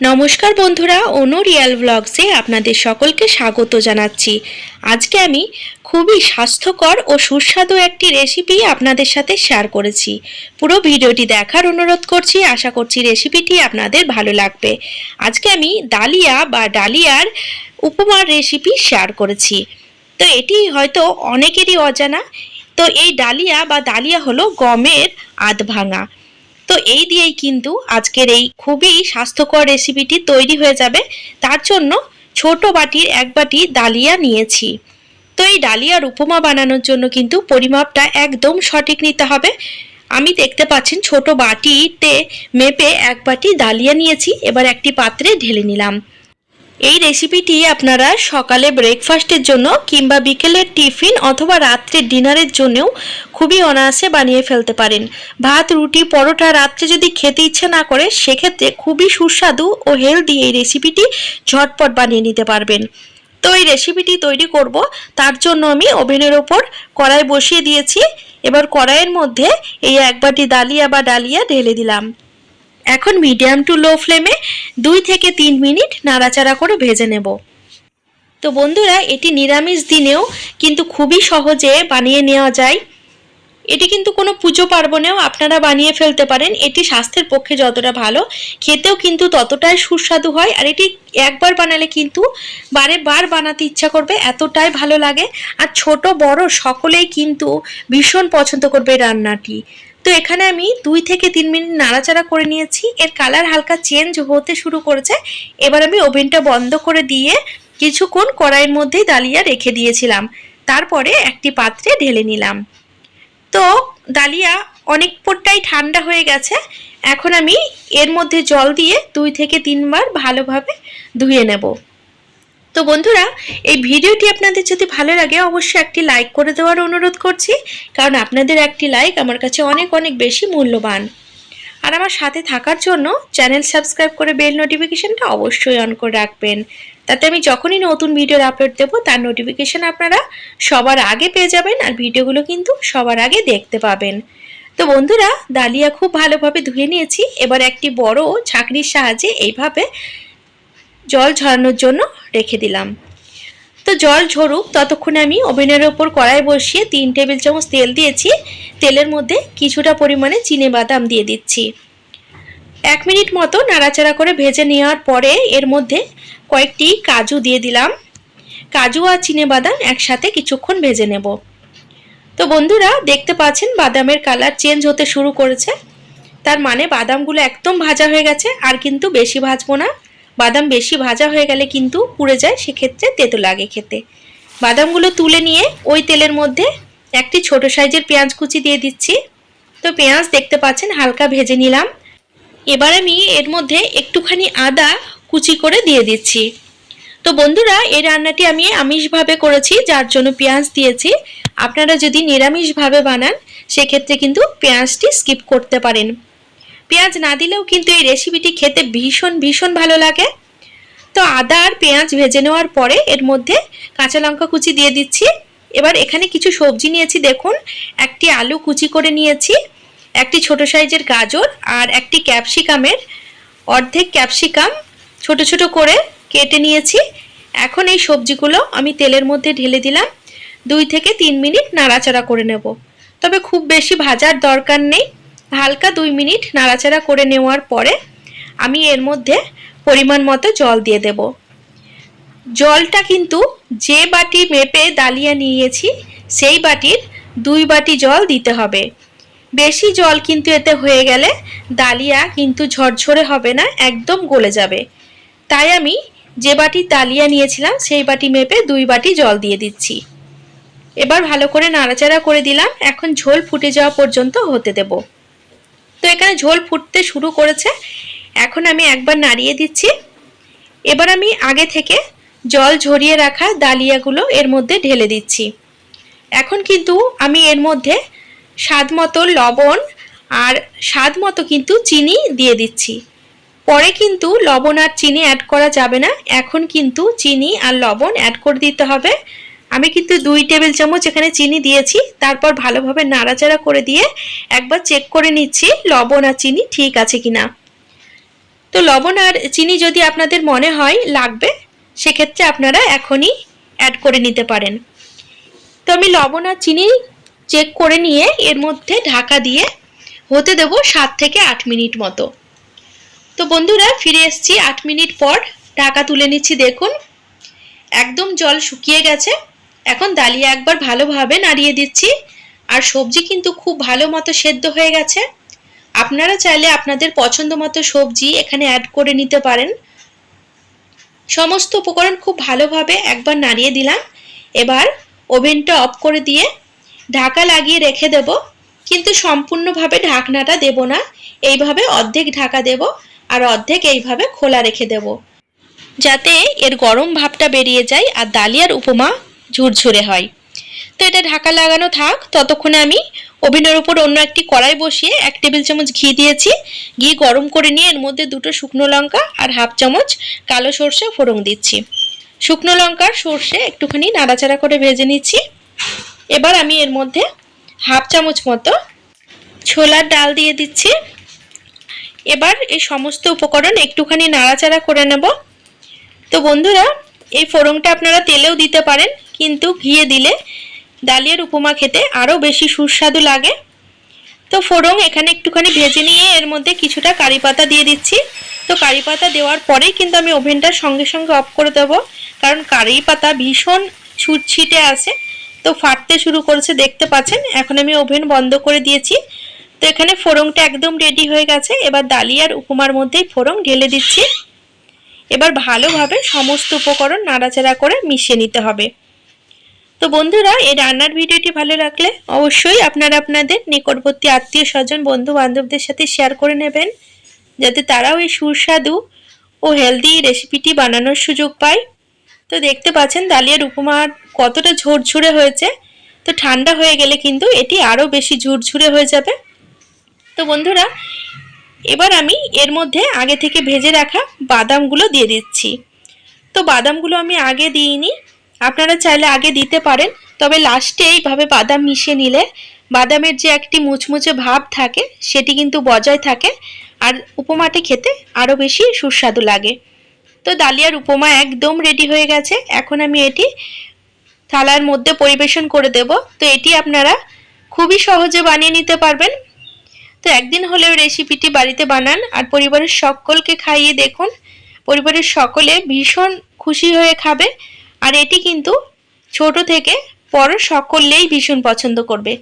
নমস্কার বন্ধুরা, অনু রিয়াল ব্লগসে আপনাদের সকলকে স্বাগত জানাচ্ছি। আজকে আমি খুবই স্বাস্থ্যকর ও সুস্বাদু একটি রেসিপি আপনাদের সাথে শেয়ার করেছি। পুরো ভিডিওটি দেখার অনুরোধ করছি, আশা করছি রেসিপিটি আপনাদের ভালো লাগবে। আজকে আমি ডালিয়া বা ডালিয়ার উপমার রেসিপি শেয়ার করেছি। তো এটি হয়তো অনেকেরই অজানা। তো এই ডালিয়া বা ডালিয়া হলো গমের আধ ভাঙা তো এই দিয়েই কিন্তু আজকের এই খুবই স্বাস্থ্যকর রেসিপিটি তৈরি হয়ে যাবে। তার জন্য ছোট বাটির এক বাটি ডালিয়া নিয়েছি। তো এই ডালিয়ার উপমা বানানোর জন্য কিন্তু পরিমাপটা একদম সঠিক নিতে হবে। আমি দেখতে পাচ্ছেন ছোট বাটিতে মেপে এক বাটি ডালিয়া নিয়েছি। এবার একটি পাত্রে ঢেলে নিলাম। এই রেসিপিটি আপনারা সকালে ব্রেকফাস্টের জন্য কিংবা বিকেলের টিফিন অথবা রাত্রে ডিনারের জন্যও খুবই অনায়াসে বানিয়ে ফেলতে পারেন। ভাত, রুটি, পরোটা রাত্রে যদি খেতে ইচ্ছে না করে, সেক্ষেত্রে খুবই সুস্বাদু ও হেলদি এই রেসিপিটি ঝটপট বানিয়ে নিতে পারবেন। তো এই রেসিপিটি তৈরি করব, তার জন্য আমি ওভেনের ওপর কড়াই বসিয়ে দিয়েছি। এবার কড়াইয়ের মধ্যে এই এক বাটি ডালিয়া বা ডালিয়া ঢেলে দিলাম। এখন মিডিয়াম টু লো ফ্লেমে দুই থেকে তিন মিনিট নাড়াচাড়া করে ভেজে নেব। তো বন্ধুরা, এটি নিরামিষ দিনেও কিন্তু খুবই সহজে বানিয়ে নেওয়া যায়। এটি কিন্তু কোনো পুজো পার্বণেও আপনারা বানিয়ে ফেলতে পারেন। এটি স্বাস্থ্যের পক্ষে যতটা ভালো, খেতেও কিন্তু ততটাই সুস্বাদু হয়। আর এটি একবার বানালে কিন্তু বারে বার বানাতে ইচ্ছা করবে, এতটাই ভালো লাগে। আর ছোট, বড় সকলেই কিন্তু ভীষণ পছন্দ করবে রান্নাটি। তো এখানে আমি দুই থেকে তিন মিনিট নাড়াচাড়া করে নিয়েছি। এর কালার হালকা চেঞ্জ হতে শুরু করেছে। এবার আমি ওভেনটা বন্ধ করে দিয়ে কিছুক্ষণ কড়াইয়ের মধ্যেই ডালিয়া রেখে দিয়েছিলাম। তারপরে একটি পাত্রে ঢেলে নিলাম। তো ডালিয়া পোটটাই ঠান্ডা হয়ে গেছে। এখন আমি এর মধ্যে জল দিয়ে দুই থেকে তিনবার ভালোভাবে ধুয়ে নেব। তো বন্ধুরা, এই ভিডিওটি আপনাদের যদি ভালো লাগে, অবশ্যই একটি লাইক করে দেওয়ার অনুরোধ করছি, কারণ আপনাদের একটি লাইক আমার কাছে অনেক অনেক বেশি মূল্যবান। আর আমার সাথে থাকার জন্য চ্যানেল সাবস্ক্রাইব করে বেল নোটিফিকেশানটা অবশ্যই অন করে রাখবেন। তাতে আমি যখনই নতুন ভিডিওর আপলোড দেবো, তার নোটিফিকেশন আপনারা সবার আগে পেয়ে যাবেন আর ভিডিওগুলো কিন্তু সবার আগে দেখতে পাবেন। তো বন্ধুরা, ডালিয়া খুব ভালোভাবে ধুয়ে নিয়েছি। এবার একটি বড় ছাঁকনির সাহায্যে এইভাবে জল ঝরানোর জন্য রেখে দিলাম। তো জল ঝরুক, ততক্ষণে আমি ওভেনের ওপর কড়াই বসিয়ে তিন টেবিল চামচ তেল দিয়েছি। তেলের মধ্যে কিছুটা পরিমাণে চিনে বাদাম দিয়ে দিচ্ছি। এক মিনিট মতো নাড়াচাড়া করে ভেজে নেওয়ার পরে এর মধ্যে কয়েকটি কাজু দিয়ে দিলাম। কাজু আর চিনে বাদাম একসাথে কিছুক্ষণ ভেজে নেব। তো বন্ধুরা, দেখতে পাচ্ছেন বাদামের কালার চেঞ্জ হতে শুরু করেছে। তার মানে বাদামগুলো একদম ভাজা হয়ে গেছে, আর কিন্তু বেশি ভাজবো না। বাদাম বেশি ভাজা হয়ে গেলে কিন্তু পুড়ে যায়, সেক্ষেত্রে তেতো লাগে খেতে। বাদামগুলো তুলে নিয়ে ওই তেলের মধ্যে একটি ছোট সাইজের পেঁয়াজ কুচি দিয়ে দিচ্ছি। তো পেঁয়াজ দেখতে পাচ্ছেন হালকা ভেজে নিলাম। এবার আমি এর মধ্যে একটুখানি আদা কুচি করে দিয়ে দিচ্ছি। তো বন্ধুরা, এই রান্নাটি আমি আমিষভাবে করেছি, যার জন্য পেঁয়াজ দিয়েছি। আপনারা যদি নিরামিষভাবে বানান, সেক্ষেত্রে কিন্তু পেঁয়াজটি স্কিপ করতে পারেন। পেঁয়াজ না দিলেও কিন্তু এই রেসিপিটি খেতে ভীষণ ভীষণ ভালো লাগে। তো আদা আর পেঁয়াজ ভেজে নেওয়ার পরে এর মধ্যে কাঁচা লঙ্কা কুচি দিয়ে দিচ্ছি। এবার এখানে কিছু সবজি নিয়েছি, দেখুন। একটি আলু কুচি করে নিয়েছি, একটি ছোট সাইজের গাজর আর একটি ক্যাপসিকামের অর্ধেক ক্যাপসিকাম ছোট ছোট করে কেটে নিয়েছি। এখন এই সবজিগুলো আমি তেলের মধ্যে ঢেলে দিলাম। দুই থেকে তিন মিনিট নাড়াচাড়া করে নেব। তবে খুব বেশি ভাজার দরকার নেই। হালকা দুই মিনিট নাড়াচাড়া করে নেওয়ার পরে আমি এর মধ্যে পরিমাণ মতো জল দিয়ে দেব। জলটা কিন্তু যে বাটি মেপে ডালিয়া নিয়েছি, সেই বাটির দুই বাটি জল দিতে হবে। বেশি জল কিন্তু এতে হয়ে গেলে ডালিয়া কিন্তু ঝরঝরে হবে না, একদম গলে যাবে। তাই আমি যে বাটি ডালিয়া নিয়েছিলাম, সেই বাটি মেপে দুই বাটি জল দিয়ে দিচ্ছি। এবার ভালো করে নাড়াচাড়া করে দিলাম, এখন ঝোল ফুটে যাওয়া পর্যন্ত হতে দেবো। তো এখানে ঝোল ফুটতে শুরু করেছে। এখন আমি একবার নাড়িয়ে দিচ্ছি। এবার আমি আগে থেকে জল ঝরিয়ে রাখা ডালিয়াগুলো এর মধ্যে ঢেলে দিচ্ছি। এখন কিন্তু আমি এর মধ্যে স্বাদ মতো লবণ আর স্বাদ মতো কিন্তু চিনি দিয়ে দিচ্ছি। পরে কিন্তু লবণ আর চিনি অ্যাড করা যাবে না। এখন কিন্তু চিনি আর লবণ অ্যাড করে দিতে হবে। আমি কিন্তু দুই টেবিল চামচ এখানে চিনি দিয়েছি, তারপর ভালোভাবে নাড়াচাড়া করে দিয়ে একবার চেক করে নিচ্ছি লবণ আর চিনি ঠিক আছে কিনা। তো লবণ আর চিনি যদি আপনাদের মনে হয় লাগবে, সেক্ষেত্রে আপনারা এখনই অ্যাড করে নিতে পারেন। তো আমি লবণ আর চিনি চেক করে নিয়ে এর মধ্যে ঢাকা দিয়ে হতে দেব সাত থেকে আট মিনিট মতো। তো বন্ধুরা, ফিরে এসেছি আট মিনিট পর। ঢাকা তুলে নিচ্ছি, দেখুন। একদম জল শুকিয়ে গেছে। এখন ডালিয়া একবার ভালোভাবে নাড়িয়ে দিচ্ছি। আর সবজি কিন্তু খুব ভালো মতো সেদ্ধ হয়ে গেছে। আপনারা চাইলে আপনাদের পছন্দ মতো সবজি এখানে অ্যাড করে নিতে পারেন। সমস্ত উপকরণ খুব ভালোভাবে একবার নাড়িয়ে দিলাম। এবার ওভেনটা অফ করে দিয়ে ঢাকা লাগিয়ে রেখে দেব। কিন্তু সম্পূর্ণভাবে ঢাকনাটা দেব না। এইভাবে অর্ধেক ঢাকা দেব আর অর্ধেক এইভাবে খোলা রেখে দেব। যাতে এর গরম ভাবটা বেরিয়ে যায় আর ডালিয়ার উপমা ঝুরঝুরে হয়। তো এটা ঢাকা লাগানো থাক, ততক্ষণে আমি ওভেনের উপর অন্য একটি কড়াই বসিয়ে এক টেবিল চামচ ঘি দিয়েছি। ঘি গরম করে নিয়ে এর মধ্যে দুটো শুকনো লঙ্কা আর হাফ চামচ কালো সর্ষে ফোড়ন দিচ্ছি। শুকনো লঙ্কার সর্ষে একটুখানি নাড়াচাড়া করে ভেজে নিচ্ছি। এবার আমি এর মধ্যে হাফ চামচ মতো ছোলার ডাল দিয়ে দিচ্ছি। এবার এই সমস্ত উপকরণ একটুখানি নাড়াচাড়া করে নেব। তো বন্ধুরা, এই ফোড়নটা আপনারা তেলেও দিতে পারেন। কিন্তু ঘিয়ে দিলে ডালিয়ার উপমা খেতে আরও বেশি সুস্বাদু লাগে। তো ফোড়ন এখানে একটুখানি ভেজে নিয়ে এর মধ্যে কিছুটা কারি পাতা দিয়ে দিচ্ছি। তো কারি পাতা দেওয়ার পরেই কিন্তু আমি ওভেনটা সঙ্গে সঙ্গে অফ করে দেব। কারণ কারি পাতা ভীষণ ছুটছিটে আছে। তো ফাটতে শুরু করেছে, দেখতে পাচ্ছেন? এখন আমি ওভেন বন্ধ করে দিয়েছি। তো এখানে ফোড়নটা একদম রেডি হয়ে গেছে। এবার ডালিয়ার উপমার মধ্যেই ফোড়ন ঢেলে দিচ্ছি। এবার ভালোভাবে সমস্ত উপকরণ নাড়াচাড়া করে মিশিয়ে নিতে হবে। তো বন্ধুরা, এই রান্নার ভিডিওটি ভালো লাগলে অবশ্যই আপনারা আপনাদের নিকটবর্তী আত্মীয় স্বজন বন্ধু বান্ধবদের সাথে শেয়ার করে নেবেন, যাতে তারাও এই সুস্বাদু ও হেলদি রেসিপিটি বানানোর সুযোগ পায়। তো দেখতে পাচ্ছেন, ডালিয়ার উপমা কতটা ঝরঝরে হয়েছে। তো ঠান্ডা হয়ে গেলে কিন্তু এটি আরও বেশি ঝুরঝুরে হয়ে যাবে। তো বন্ধুরা, এবার আমি এর মধ্যে আগে থেকে ভেজে রাখা বাদামগুলো দিয়ে দিচ্ছি। তো বাদামগুলো আমি আগে দিইনি আপনারা চাইলে আগে দিতে পারেন, তবে লাস্টে এইভাবে বাদাম মিশিয়ে নিলে বাদামের যে একটি মুচমুচে ভাব থাকে, সেটি কিন্তু বজায় থাকে আর উপমাটি খেতে আরও বেশি সুস্বাদু লাগে। তো ডালিয়ার উপমা একদম রেডি হয়ে গেছে, এখন আমি এটি থালার মধ্যে পরিবেশন করে দেব। তো এটি আপনারা খুবই সহজে বানিয়ে নিতে পারবেন। তো একদিন হলেও রেসিপিটি বাড়িতে বানান আর পরিবারের সকলকে খাইয়ে দেখুন। পরিবারের সকলে ভীষণ খুশি হয়ে খাবে। আর এটি কিন্তু ছোট থেকে বড় সকলেই ভীষণ পছন্দ করবে।